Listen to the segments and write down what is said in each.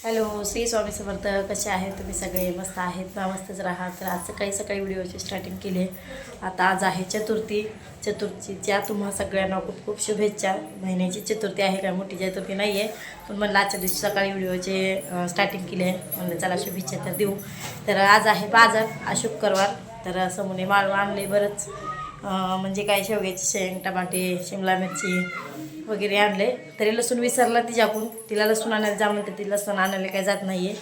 Hello Shri Swami Samarth कसे आहेत तुम्ही सगळे? मस्त आहेत ना? मस्तच राहा. तर आज सकाळी सकाळी व्हिडिओची स्टार्टिंग केली आहे. आता आज आहे चतुर्थी. चतुर्थीच्या तुम्हा सगळ्यांना खूप खूप शुभेच्छा. महिन्याची चतुर्थी आहे काय मोठी चतुर्थी नाही आहे पण म्हणलं आजच्या दिवशी सकाळी व्हिडिओचे स्टार्टिंग केली आहे. म्हणलं चला शुभेच्छा तर देऊ. तर आज आहे बाजार आज शुक्रवार. तर समोने माळव आणले बरंच. म्हणजे काय शेवग्याची शेंग टमाटे शिमला मिरची वगैरे आणले. तरी लसूण विसरला तिच्याकडून तिला लसूण आणायला जा म्हणते ती लसूण आणायला काही जात नाही आहे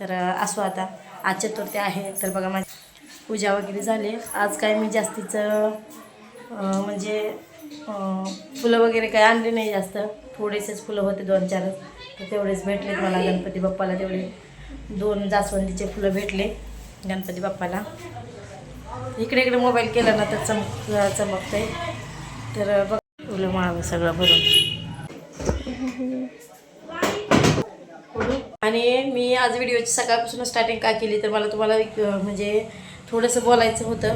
तर असो आता. आज चतुर्थी आहे. तर बघा माझी पूजा वगैरे झाली. आज काय मी जास्तीचं म्हणजे फुलं वगैरे काही आणले नाही जास्त. थोडेसेच फुलं होते दोन चारच तर तेवढेच भेटलेत मला. गणपती बाप्पाला तेवढे दोन जास्वंदीचे फुलं भेटले गणपती बाप्पाला. इकडे इकडे मोबाईल केला ना तर चमक चमकतंय. तर बघ फुलं माळावं सगळं भरून. आणि मी आज व्हिडिओची सकाळपासून स्टार्टिंग का केली तर मला तुम्हाला म्हणजे थोडंसं बोलायचं होतं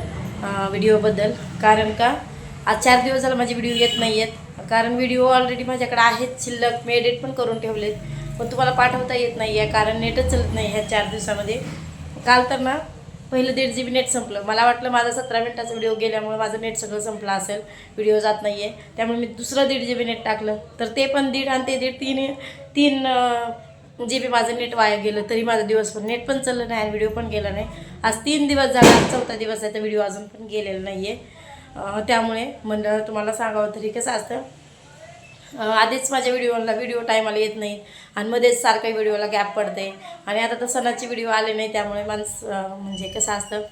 व्हिडिओबद्दल. कारण का आज चार दिवस झाला माझे व्हिडिओ येत नाही आहेत कारण व्हिडिओ ऑलरेडी माझ्याकडे आहेत शिल्लक. मी एडिट पण करून ठेवलेत. पण तुम्हाला पाठवता येत नाही आहे कारण नेटच चालत नाही ह्या चार दिवसामध्ये. काल तर ना पहिलं दीड जी बी नेट संपलं. मला वाटलं माझा सतरा मिनिटाचा व्हिडिओ गेल्यामुळे माझं नेट सगळं संपलं असेल. व्हिडिओ जात नाही आहे त्यामुळे मी दुसरं दीड जी बी नेट टाकलं. तर ते पण दीड आणि ते दीड तीन तीन जी बी माझं नेट वाया गेलं. तरी माझा दिवस पण नेट पण चाललं नाही आणि व्हिडिओ पण गेला नाही. आज तीन दिवस झाला. आज चौथा दिवस आहे. तर व्हिडिओ अजून पण गेलेला नाही आहे त्यामुळे म्हणलं तुम्हाला सांगावं तरी कसं असतं? आधीच माझ्या व्हिडिओला व्हिडिओ टायमाला येत नाही. आणि मध्येच सारखं व्हिडिओला गॅप पडते. आणि आता तर सणाचे व्हिडिओ आले नाही त्यामुळे माणसं म्हणजे कसं असतं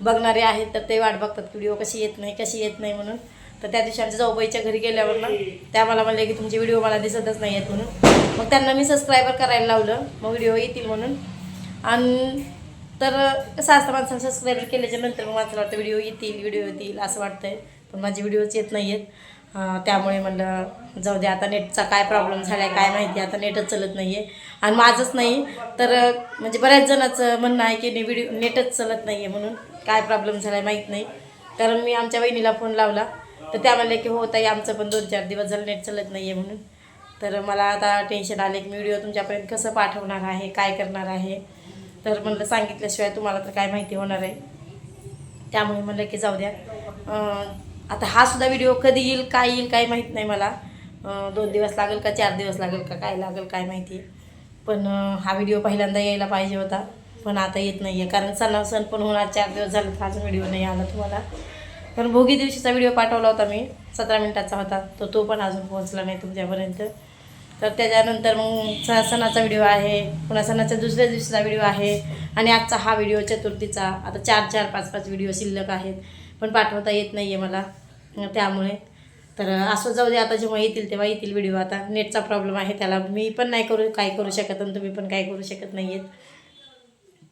बघणारे आहेत तर ते वाट बघतात व्हिडिओ कशी येत नाही कशी येत नाही म्हणून. तर त्या दिवशी आमच्या जाऊबाईच्या घरी गेल्यावर ना त्या मला म्हणले की तुमचे व्हिडिओ मला दिसतच नाही आहेत म्हणून. मग त्यांना मी सबस्क्रायबर करायला लावलं. मग व्हिडिओ येतील म्हणून. आणि तर कसं असतं माणसानं सबस्क्राईबर केल्याच्यानंतर मग माणसाला वाटतं व्हिडिओ येतील व्हिडिओ येतील असं वाटतंय. पण माझे व्हिडिओच येत नाही आहेत त्यामुळे म्हणलं जाऊ दे आता नेटचा काय प्रॉब्लेम झाला आहे काय माहिती आता नेटच चलत नाही आहे आणि माझंच नाही तर म्हणजे बऱ्याच जणाचं म्हणणं आहे की व्हिडिओ नेटच चलत नाही आहे म्हणून काय प्रॉब्लेम झाला आहे माहीत नाही. कारण मी आमच्या वहिनीला फोन लावला तर त्या म्हणले की हो ताई आमचं पण दोन चार दिवस झालं नेट चलत नाही आहे म्हणून. तर मला आता टेन्शन आले की व्हिडिओ तुमच्यापर्यंत कसं पाठवणार आहे काय करणार आहे? तर म्हणलं सांगितल्याशिवाय तुम्हाला तर काय माहिती होणार आहे. त्यामुळे म्हणलं की जाऊ द्या. आता हा सुद्धा व्हिडिओ कधी येईल काय येईल काय माहीत नाही मला. दोन दिवस लागेल का चार दिवस लागेल का काय लागेल काय माहिती. पण हा व्हिडिओ पहिल्यांदा यायला पाहिजे होता. पण आता येत नाही आहे कारण सणा सण पण होणार चार दिवस झाले तर अजून व्हिडिओ नाही आला तुम्हाला. पण भोगी दिवशीचा व्हिडिओ पाठवला होता मी. सतरा मिनटाचा होता. तर तो पण अजून पोहोचला नाही तुमच्यापर्यंत. तर त्याच्यानंतर मग स सणाचा व्हिडिओ आहे. पुन्हा सणाच्या दुसऱ्या दिवशीचा व्हिडिओ आहे. आणि आजचा हा व्हिडिओ चतुर्थीचा. आता चार चार पाच पाच व्हिडिओ शिल्लक आहेत. पण पाठवता येत नाही आहे मला. त्यामुळे. तर असं जाऊ दे आता जेव्हा येतील तेव्हा येतील व्हिडिओ आता. नेटचा प्रॉब्लेम आहे त्याला मी पण नाही करू काय करू शकत आणि तुम्ही पण काय करू शकत नाही आहेत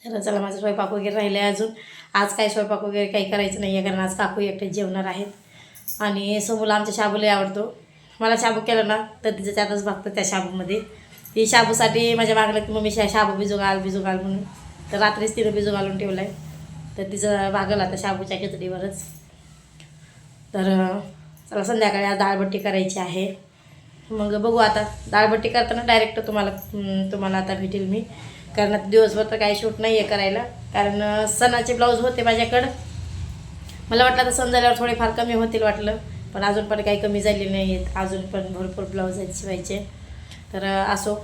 तर चला माझा स्वयंपाक वगैरे राहिला आहे अजून. आज काय स्वयंपाक वगैरे काही करायचं नाही आहे कारण आज काकू एकटेच जेवणार आहेत. आणि समूला आमच्या शाबूलाही आवडतो. मला शाबू केलं ना तर तिचं त्यातच बघतं त्या शाबूमध्ये. ती शाबूसाठी माझ्या मागलं की मम्मी शा शाबू भिजू घाल भिजू घाल म्हणून. तर रात्रीच तिनं भिजू घालून ठेवलं आहे तर तिचं भागलं आता शाबूच्या खिचडीवरच. तर चला संध्याकाळी आज डाळबट्टी करायची आहे. मग बघू आता. डाळबट्टी करताना डायरेक्ट तुम्हाला तुम्हाला आता भेटेल मी. कारण आता दिवसभर तर काही शूट नाही आहे करायला. कारण सणाचे ब्लाऊज होते माझ्याकडं. मला वाटलं आता सण झाल्यावर थोडेफार कमी होतील वाटलं. पण अजून पण काही कमी झाले नाही आहेत अजून पण भरपूर ब्लाऊज आहेत शिवायचे. तर असो.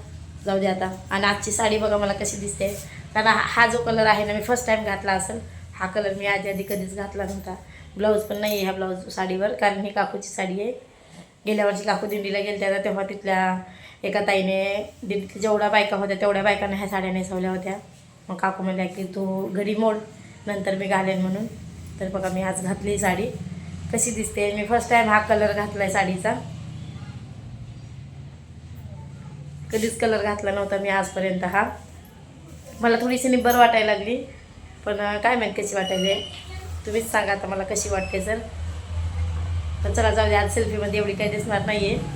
जाऊ दे आता. आणि आजची साडी बघा मला कशी दिसते. कारण हा जो कलर आहे ना मी फर्स्ट टाईम घातला असेल. हा कलर मी आधी आधी कधीच घातला नव्हता. ब्लाऊज पण नाही आहे ह्या ब्लाऊज साडीवर कारण ही काकूची साडी आहे. गेल्या वर्षी काकू दिंडीला गेल्या होत्या तेव्हा तिथल्या एका ताईने दिंडीत जेवढ्या बायका होत्या तेवढ्या बायकांना ह्या साड्या नेसवल्या होत्या. मग काकू म्हणल्या की तू घरी मोड नंतर मी घालेन म्हणून. तर बघा मी आज घातली साडी. कशी दिसते? मी फर्स्ट टाईम हा कलर घातला आहे साडीचा. कधीच कलर घातला नव्हता मी आजपर्यंत हा. मला थोडीशी निब्बर वाटायला लागली पण काय माहीत कशी वाटायली. तुम्हीच सांगा आता मला कशी वाटते सर तर चला जाऊ दे आज सेल्फीमध्ये एवढी काही दिसणार नाही आहे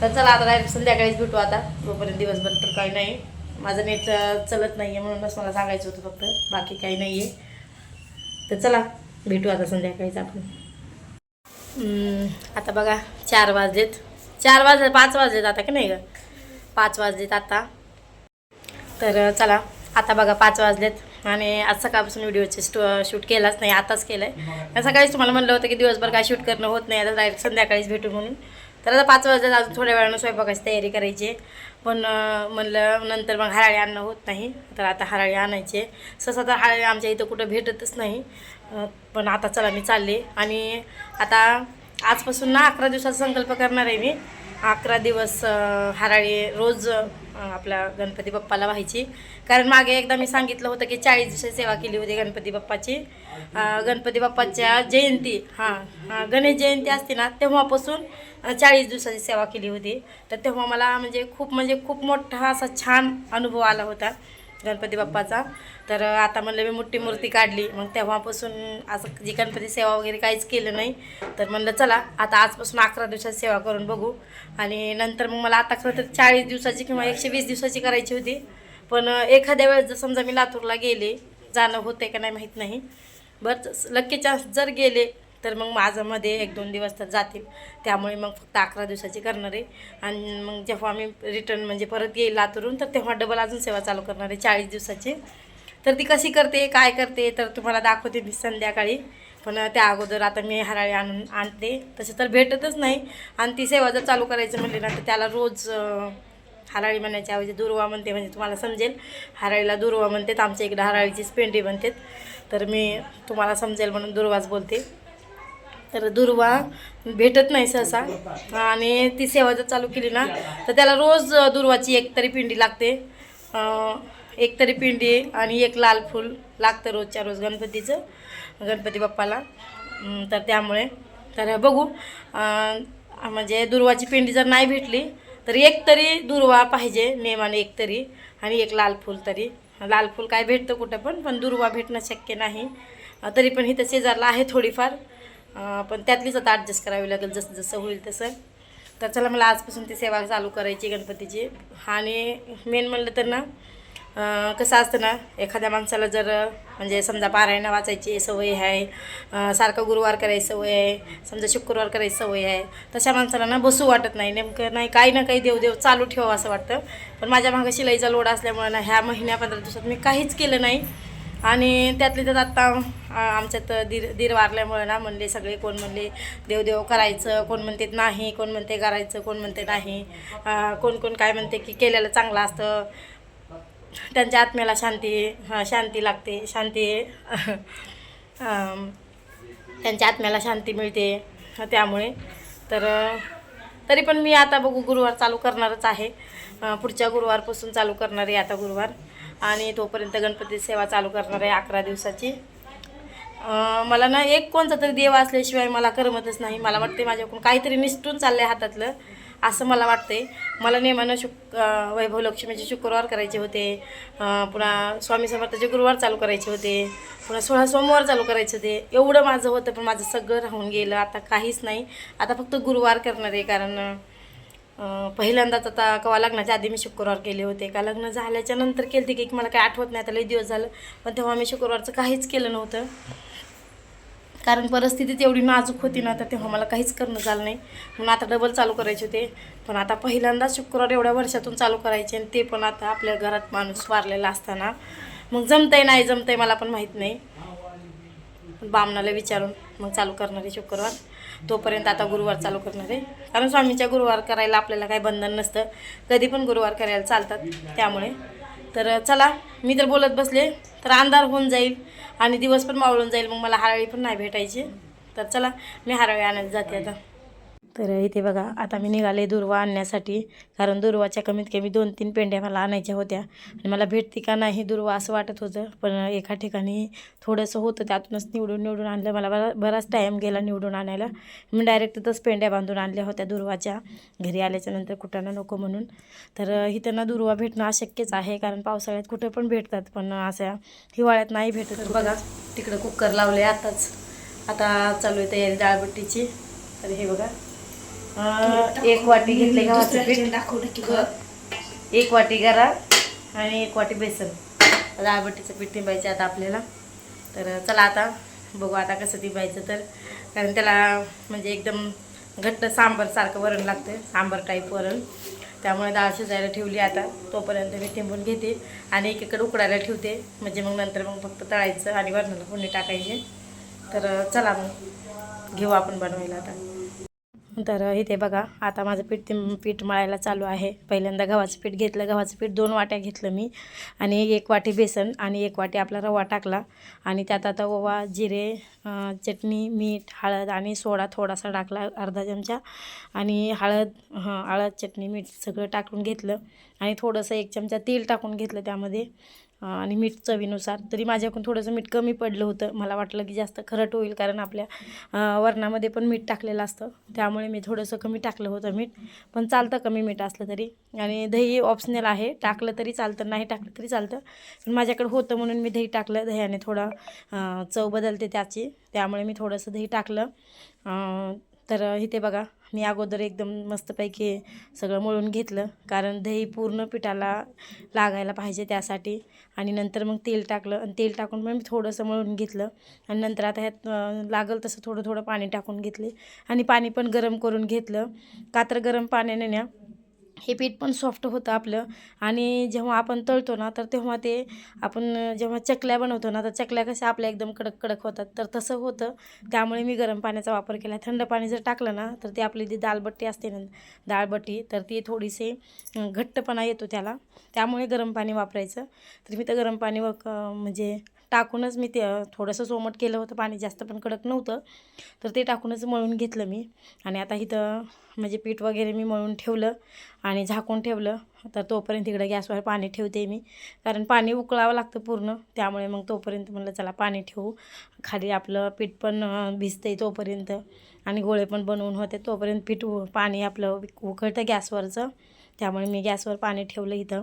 तर चला आता डायरेक्ट संध्याकाळीच भेटू आता. तोपर्यंत दिवसभर तर काही नाही. माझं नेट चलत नाही आहे म्हणूनच मला सांगायचं होतं फक्त. बाकी काही नाही आहे तर चला भेटू आता संध्याकाळीच आपण. आता बघा चार वाजलेत. चार वाजले पाच वाजलेत आता की नाही ग? पाच वाजलेत आता. तर चला आता बघा पाच वाजलेत. आणि आज सकाळपासून व्हिडिओचे स्टो शूट केलाच नाही आताच केलं आहे सकाळीच तुम्हाला म्हणलं होतं की दिवसभर काय शूट करणं होत नाही आता डायरेक्ट संध्याकाळीच भेटू म्हणून. तर आता पाच वाजल्यात अजून थोड्या वेळानं स्वयंपाकाची तयारी करायची. पण म्हणलं नंतर मग हराळी आणणं होत नाही. तर आता हराळी आणायचे सहसा तर हराळी आमच्या इथं कुठं भेटतच नाही. पण आता चला मी चालले. आणि आता आजपासून ना अकरा दिवसाचा संकल्प करणार आहे मी. अकरा दिवस हराळी रोज आपल्या गणपती बाप्पाला व्हायची. कारण मागे एकदा मी सांगितलं होतं की चाळीस दिवसाची सेवा केली होती गणपती बाप्पाची. गणपती बाप्पाच्या जयंती हां हां, गणेश जयंती असते ना तेव्हापासून चाळीस दिवसाची सेवा केली होती. तर तेव्हा मला म्हणजे खूप म्हणजे खूप मोठा असा छान अनुभव आला होता. गणपती बाप्पाचा. तर आता म्हणलं मी मोठी मूर्ती काढली. मग तेव्हापासून असं जी गणपती सेवा वगैरे काहीच केलं नाही. तर म्हणलं चला आता आजपासून अकरा दिवसात सेवा करून बघू. आणि नंतर मग मला आता खरं तर चाळीस दिवसाची किंवा एकशे वीस दिवसाची करायची होती. पण एखाद्या वेळेस जर समजा मी लातूरला गेले जाणं होते का नाही माहीत नाही. बरं लक्की चान्स जर गेले तर मग माझं मध्ये एक दोन दिवस तर जातील. त्यामुळे मग फक्त अकरा दिवसाची करणार आहे. आणि मग जेव्हा आम्ही रिटर्न म्हणजे परत येईल लातूरून तर तेव्हा डबल अजून सेवा चालू करणार आहे चाळीस दिवसाची. तर ती कशी करते काय करते तर तुम्हाला दाखवते मी संध्याकाळी. पण त्या अगोदर आता मी हराळी आणून आणते. तसे तर भेटतच नाही. आणि ती सेवा जर चालू करायचं म्हणले ना तर त्याला रोज हराळी म्हणायच्या ऐवजी दुर्वा म्हणते म्हणजे तुम्हाला समजेल. हराळीला दुर्वा म्हणतात आमच्या इकडे हराळीचीच पेंडी म्हणतात तर मी तुम्हाला समजेल म्हणून दुर्वाच बोलते. तर दुर्वा भेटत नाही सहसा. आणि ती सेवा जर चालू केली ना तर त्याला रोज दुर्वाची एक तरी पिंडी लागते. एक तरी पिंडी आणि एक लाल फूल लागतं रोजच्या रोज गणपतीचं गणपती बाप्पाला. तर त्यामुळे. तर बघू म्हणजे दुर्वाची पिंडी जर नाही भेटली तर एक तरी दुर्वा पाहिजे नेमाने एक तरी आणि एक लाल फूल तरी. लाल फूल काय भेटतं कुठं पण पण दुर्वा भेटणं शक्य नाही. तरी पण इथं शेजारला आहे थोडीफार. पण त्यातलीच आता ॲडजस्ट करावी लागेल जसं जसं होईल तसं. तर चला मला आजपासून ती सेवा चालू करायची गणपतीची. आणि मेन म्हणलं तर ना कसं असतं ना एखाद्या माणसाला जर म्हणजे समजा पारायणं वाचायची सवय आहे सारखं गुरुवार करायची सवय आहे समजा शुक्रवार करायची सवय आहे तशा माणसाला ना बसू वाटत नाही. नेमकं नाही काही ना काही देवदेव चालू ठेवा असं वाटतं. पण माझ्या मागं शिलाईचा लोड असल्यामुळे ना ह्या महिन्या पंधरा दिवसात मी काहीच केलं नाही. आणि त्यातले त्यात आत्ता आमच्यात दीर दीर वारल्यामुळे ना म्हणले सगळे कोण म्हणले देवदेव करायचं कोण म्हणते नाही कोण म्हणते करायचं कोण म्हणते नाही कोण कोण काय म्हणते की केलेलं चांगलं असतं. त्यांच्या आत्म्याला शांती शांती लागते शांती त्यांच्या आत्म्याला शांती मिळते. त्यामुळे तर तरी पण मी आता बघू गुरुवार चालू करणारच आहे. पुढच्या गुरुवारपासून चालू करणार आहे आता गुरुवार. आणि तोपर्यंत गणपती सेवा चालू करणार आहे अकरा दिवसाची. मला ना एक कोणता तरी देव असल्याशिवाय मला करमतच नाही. मला वाटते माझ्याकडून काहीतरी निसटून चाललं आहे हातातलं असं मला वाटते मला नेमानं शुक वैभव लक्ष्मीचे शुक्रवार करायचे होते. पुन्हा स्वामी समर्थाचे गुरुवार चालू करायचे होते. पुन्हा सोळा सोमवार चालू करायचे होते. एवढं माझं होतं पण माझं सगळं राहून गेलं. आता काहीच नाही. आता फक्त गुरुवार करणार आहे कारण पहिल्यांदाच आता कवा लग्नाच्या आधी मी शुक्रवार केले होते. का लग्न झाल्याच्यानंतर केले की मला काय आठवत नाही आता लई दिवस झालं. पण तेव्हा मी शुक्रवारचं काहीच केलं नव्हतं. कारण परिस्थिती तेवढी नाजूक होती ना तर तेव्हा मला काहीच करणं झालं नाही. म्हणून आता डबल चालू करायचे होते. पण आता पहिल्यांदा शुक्रवार एवढ्या वर्षातून चालू करायचे आणि ते पण आता आपल्या घरात माणूस वारलेला असताना. मग जमतंय नाही जमतंय मला पण माहीत नाही. बामणाला विचारून मग चालू करणार आहे शुक्रवार. तोपर्यंत आता गुरुवार चालू करणार आहे. कारण स्वामीच्या गुरुवार करायला आपल्याला काही बंधन नसतं. कधी पण गुरुवार करायला चालतात. त्यामुळे. तर चला मी तर बोलत बसले. तर अंधार होऊन जाईल आणि दिवस पण मावळून जाईल. मग मला हराळी पण नाही भेटायची. तर चला मी हराळी आणायला जाते आता. तर इथे बघा आता मी निघाले दुर्वा आणण्यासाठी. कारण दुर्वाच्या कमीत कमी दोन तीन पेंड्या मला आणायच्या होत्या. आणि मला भेटते का नाही दुर्वा असं वाटत होतं. पण एका ठिकाणी थोडंसं होतं त्यातूनच निवडून निवडून आणलं. मला बरा बराच टाईम गेला निवडून आणायला. मी डायरेक्ट तिथंच पेंड्या बांधून आणल्या होत्या दुर्वाच्या. घरी आल्याच्यानंतर कुठं नको म्हणून. तर इथं त्यांना दुर्वा भेटणं अशक्यच आहे. कारण पावसाळ्यात कुठं पण भेटतात. पण अशा हिवाळ्यात नाही भेटत. तर बघा तिकडं कुकर लावले आताच. आता चालू आहे तयारी डाळबट्टीची. तर हे बघा. एक वाटी घेतले गव्हाचं पीठ? एक वाटी गरा आणि एक वाटी बेसन. डाळबट्टीचं पीठ तिंबायचं आता आपल्याला. तर चला आता बघू आता कसं तिंबायचं तर. कारण त्याला म्हणजे एकदम घट्ट सांबार सारखं वरण लागतं सांबार टाईप वरण. त्यामुळे डाळ शिजायला ठेवली आता. तोपर्यंत मी तिंबून घेते आणि एकीकडे उकडायला ठेवते. म्हणजे मग नंतर मग फक्त तळायचं आणि वरणाला फोडणी टाकायची. तर चला मग घेऊ आपण बनवायला आता. तर इथे बघा आता माझं पीठ ते पीठ मळायला चालू आहे. पहिल्यांदा गव्हाचं पीठ घेतलं. गव्हाचं पीठ दोन वाट्या घेतलं मी. आणि एक वाटी बेसन आणि एक वाटी आपला रवा टाकला. आणि त्यात आता ओवा जिरे चटणी मीठ हळद आणि सोडा थोडासा टाकला अर्धा चमचा. आणि हळद हळद चटणी मीठ सगळं टाकून घेतलं. आणि थोडंसं एक चमचा तेल टाकून घेतलं त्यामध्ये. आणि मीठ चवीनुसार. तरी माझ्याकडून थोडंसं मीठ कमी पडलं होतं. मला वाटलं की जास्त खरट होईल कारण आपल्या वरणामध्ये पण मीठ टाकलेलं असतं. त्यामुळे मी थोडंसं कमी टाकलं होतं मीठ. पण चालतं कमी मीठ असलं तरी. आणि दही ऑप्शनल आहे. टाकलं तरी चालतं नाही टाकलं तरी चालतं. पण माझ्याकडे होतं म्हणून मी दही टाकलं. दह्याने थोडा चव बदलते त्याची. त्यामुळे मी थोडंसं दही टाकलं. तर इथे बघा मी अगोदर एकदम मस्तपैकी सगळं मळून घेतलं. कारण दही पूर्ण पिठाला लागायला पाहिजे त्यासाठी. आणि नंतर मग तेल टाकलं. आणि तेल टाकून मग मी थोडंसं मळून घेतलं. आणि नंतर आता ह्यात लागल तसं थोडं थोडं पाणी टाकून घेतले. आणि पाणी पण गरम करून घेतलं. का तर गरम पाण्याने ना हे पीठ पण सॉफ्ट होतं आपलं. आणि जेव्हा आपण तळतो ना तर तेव्हा ते आपण जेव्हा चकल्या बनवतो ना तर चकल्या कशा आपल्या एकदम कडक कडक होतात. तर तसं होतं. त्यामुळे मी गरम पाण्याचा वापर केला. थंड पाणी जर टाकलं ना तर ती आपली जी दालबट्टी असते ना दाळबट्टी तर ती थोडीशी घट्टपणा येतो त्याला. त्यामुळे गरम पाणी वापरायचं. तर मी तर गरम पाणी वक म्हणजे टाकूनच मी ते थोडंसं सोमट केलं होतं पाणी जास्त पण कडक नव्हतं. तर ते टाकूनच मळून घेतलं मी. आणि आता इथं म्हणजे पीठ वगैरे मी मळून ठेवलं आणि झाकून ठेवलं. तर तोपर्यंत इकडं गॅसवर पाणी ठेवते मी. कारण पाणी उकळावं लागतं पूर्ण. त्यामुळे मग तोपर्यंत म्हणलं चला पाणी ठेवू. खाली आपलं पीठ पण भिजतं भिजतंय तोपर्यंत. आणि गोळे पण बनवून होते तोपर्यंत पीठ उ- पाणी आपलं उकळतं गॅसवरचं. त्यामुळे मी गॅसवर पाणी ठेवलं इथं.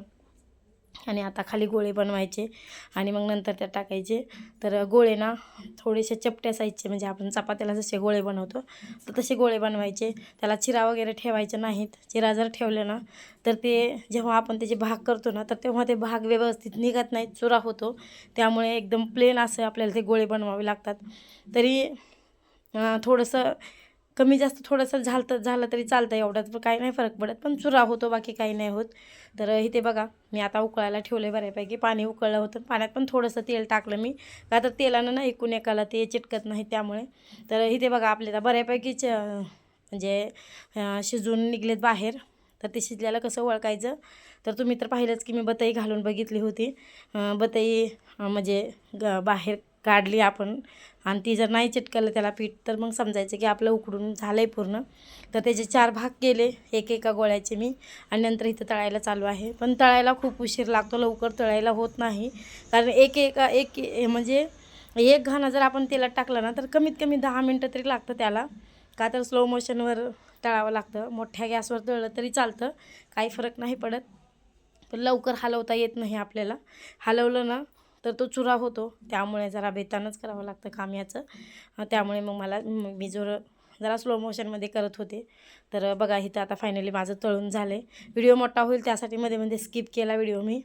आणि आता खाली गोळे बनवायचे आणि मग नंतर त्यात टाकायचे. तर गोळे ना थोडेसे चपट्या साईजचे म्हणजे आपण चपात्याला जसे गोळे बनवतो तर तसे गोळे बनवायचे. त्याला चिरा वगैरे ठेवायचे नाहीत. चिरा जर ठेवले ना तर ते जेव्हा आपण त्याचे भाग करतो ना तर तेव्हा ते भाग व्यवस्थित निघत नाहीत चुरा होतो. त्यामुळे एकदम प्लेन असं आपल्याला ते गोळे बनवावे लागतात. तरी थोडंसं कमी जास्त थोडंसं झालं झालं तरी चालतं एवढ्यात पण काही नाही फरक पडत. पण चुरा होतो बाकी काही नाही होत. तर इथे बघा मी आता उकळायला ठेवलं बऱ्यापैकी. पाणी उकळलं होतं. पाण्यात पण थोडंसं तेल टाकलं मी. का तर तेलानं ना एकूण एकाला ते चिटकत नाही त्यामुळे. तर इथे बघा आपल्याला बऱ्यापैकी अं, म्हणजे शिजून निघलेत बाहेर. तर ते शिजल्याला कसं ओळखायचं? तर तुम्ही तर पाहिलंच की मी बतई घालून बघितली होती. बतई म्हणजे ग बाहेर काढली आपण. आणि ती जर नाही चिटकलं त्याला पीठ तर मग समजायचं की आपलं उकडून झालं आहे पूर्ण. तर त्याचे चार भाग केले एक एका गोळ्याचे मी. आणि नंतर इथं तळायला चालू आहे. पण तळायला खूप उशीर लागतो लवकर तळायला होत नाही. कारण एक एका एक म्हणजे एक घाणं जर आपण तेलात टाकलं ना तर कमीत कमी दहा मिनटं तरी लागतं त्याला. का तर स्लो मोशनवर तळावं लागतं. मोठ्या गॅसवर तळलं तरी चालतं. काही फरक नाही पडत. पण लवकर हलवता येत नाही आपल्याला. हलवलं ना तर तो चुरा होतो. त्यामुळे जरा बेतानच करावं लागतं काम याचं. त्यामुळे मग मला मी जोर जरा स्लो मोशनमध्ये करत होते. तर बघा इथं आता फायनली माझं तळून झालं आहे व्हिडिओ मोठा होईल त्यासाठी मध्ये मध्ये स्किप केला व्हिडिओ मी.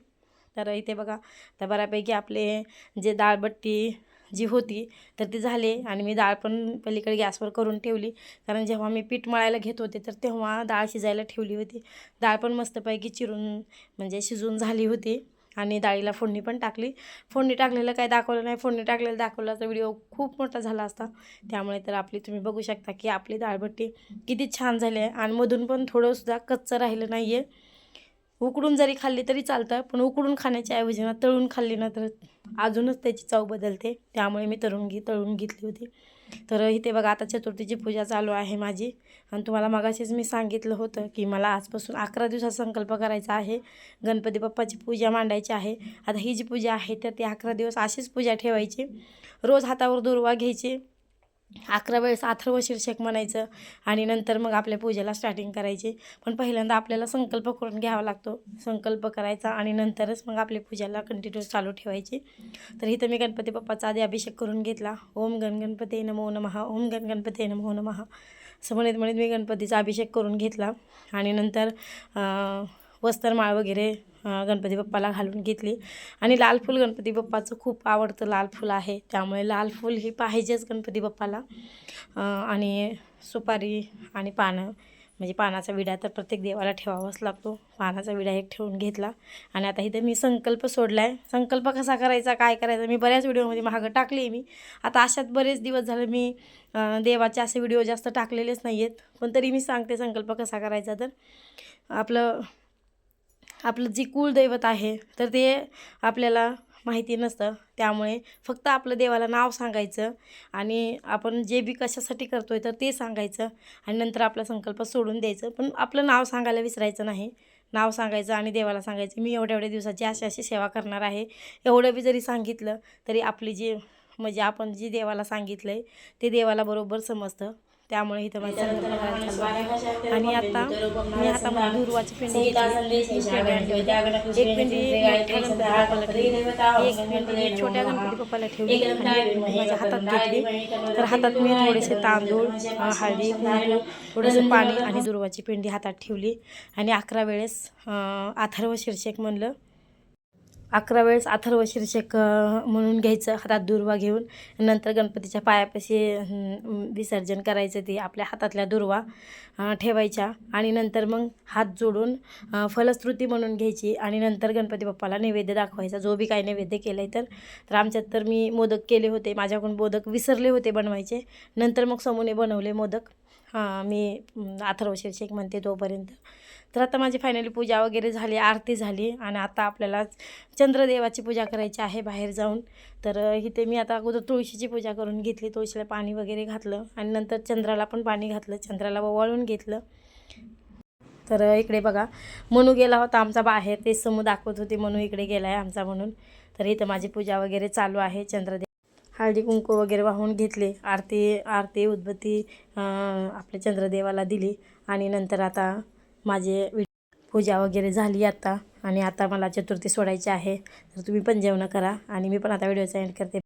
तर इथे बघा तर बऱ्यापैकी आपले जे डाळबट्टी जी होती तर ती झाली आणि मी डाळ पण पलीकडे गॅसवर करून ठेवली. कारण जेव्हा मी पीठ मळायला घेत होते तर तेव्हा डाळ शिजायला ठेवली होती. डाळ पण मस्तपैकी चिरून म्हणजे शिजून झाली होती. आणि डाळीला फोडणी पण टाकली. फोडणी टाकलेलं काही दाखवलं नाही. फोडणी टाकलेलं दाखवलं तर व्हिडिओ खूप मोठा झाला असता. त्यामुळे तर आपली तुम्ही बघू शकता की आपली डाळबट्टी किती छान झाली आहे. आणि मधून पण थोडंसुद्धा कच्चं राहिलं नाही आहे उकडून जरी खाल्ली तरी चालतं पण उकडून खाण्याच्या ऐवजी ना तळून खाल्ली ना तर अजूनच त्याची चव बदलते. त्यामुळे मी तळून घे तळून घेतली होती. तर इथे बघा आता चतुर्थीची पूजा चालू आहे माझी. आणि तुम्हाला मगाशीच मी सांगितलं होतं की मला आजपासून अकरा दिवसात संकल्प करायचा आहे. गणपती बाप्पाची पूजा मांडायची आहे. आता ही जी पूजा आहे तर ती अकरा दिवस अशीच पूजा ठेवायची. रोज हातावर दुर्वा घ्यायची. अकरा वेळेस अथर्व शीर्षक म्हणायचं आणि नंतर मग आपल्या पूजेला स्टार्टिंग करायची. पण पहिल्यांदा आपल्याला संकल्प करून घ्यावा लागतो. संकल्प करायचा आणि नंतरच मग आपली पूजेला कंटिन्यू चालू ठेवायची. तर इथं मी गणपती बाप्पाचा आधी अभिषेक करून घेतला. ओम गण गणपती नमो नमहा ओम गण गणपती नमो नमहा असं म्हणत म्हणत मी गणपतीचा अभिषेक करून घेतला. आणि नंतर वस्त्रमाळ वगैरे गणपती बाप्पाला घालून घेतली. आणि लाल फूल गणपती बाप्पाचं खूप आवडतं लाल फूल आहे. त्यामुळे लाल फूल ही पाहिजेच गणपती बाप्पाला. आणि सुपारी आणि पानं म्हणजे पानाचा विडा तर प्रत्येक देवाला ठेवावाच लागतो. पानाचा विडा एक ठेवून घेतला. आणि आता इथं मी संकल्प सोडला आहे संकल्प कसा करायचा काय करायचा मी बऱ्याच व्हिडिओमध्ये मागं टाकले मी. आता अशात बरेच दिवस झाले मी देवाचे असे व्हिडिओ जास्त टाकलेलेच नाही आहेत पण तरी मी सांगते संकल्प कसा करायचा तर. आपलं आपलं जे कुलदैवत आहे तर ते आपल्याला माहिती नसतं. त्यामुळे फक्त आपलं देवाला नाव सांगायचं आणि आपण जे बी कशासाठी करतो आहे तर ते सांगायचं आणि नंतर आपला संकल्प सोडून द्यायचं. पण आपलं नाव सांगायला विसरायचं नाही. नाव सांगायचं आणि देवाला सांगायचं मी एवढ्या एवढ्या दिवसाची अशी अशी सेवा करणार आहे. एवढं बी जरी सांगितलं तरी आपली जी म्हणजे आपण जी देवाला सांगितलं आहे ते देवाला बरोबर समजतं. त्यामुळे इथं माझं. आणि आता मी हातामध्ये दुर्वाची पेंडी घेतली. तीन पेंड्या ठेवल्या. एक पेंडी मोठ्या गणपती बाप्पाला ठेवली. एक पेंडी छोट्या गणपती बाप्पाला ठेवली. आणि पेंडी माझ्या हातात घेतली. तर हातात मी थोडेसे तांदूळ अ, हळदी कुंकू थोडंसं पाणी आणि दुर्वाची पेंडी हातात ठेवली. आणि अकरा वेळेस अथर्व शीर्षक म्हणलं अकरा वेळेस अथर्व शीर्षक म्हणून घ्यायचं हातात दुर्वा घेऊन. नंतर गणपतीच्या पायापाशी विसर्जन करायचं ते आपल्या हातातल्या दुर्वा ठेवायच्या. आणि नंतर मग हात जोडून फलश्रुती म्हणून घ्यायची. आणि नंतर गणपती बाप्पाला नैवेद्य दाखवायचा. जो बी काही नैवेद्य केला आहे तर. तर आमच्यात तर मी मोदक केले होते. माझ्याकडून मोदक विसरले होते बनवायचे. नंतर मग समूने बनवले मोदक. हां मी अथर्व शीर्षक म्हणते तोपर्यंत. तर आता माझी फायनली पूजा वगैरे झाली आरती झाली आणि आता आपल्याला चंद्रदेवाची पूजा करायची आहे बाहेर जाऊन. तर इथे मी आता अगोदर तुळशीची पूजा करून घेतली तुळशीला पाणी वगैरे घातलं आणि नंतर चंद्राला पण पाणी घातलं चंद्राला ववाळून घेतलं. तर इकडे बघा मनू गेला होता आमचा बाहेर ते समू दाखवत होते मनू इकडे गेला आहे आमचा म्हणून. तर इथं माझी पूजा वगैरे चालू आहे चंद्रदेव हळदी कुंकू वगैरे वाहून घेतले आरती आरती उदबत्ती आपल्या चंद्रदेवाला दिली आणि नंतर आता माझे वि- पूजा वगैरे झाली आता आणि आता मला चतुर्थी सोडायची आहे. तर तुम्ही पण जेवणं करा आणि मी पण आता व्हिडिओचा एंड करते.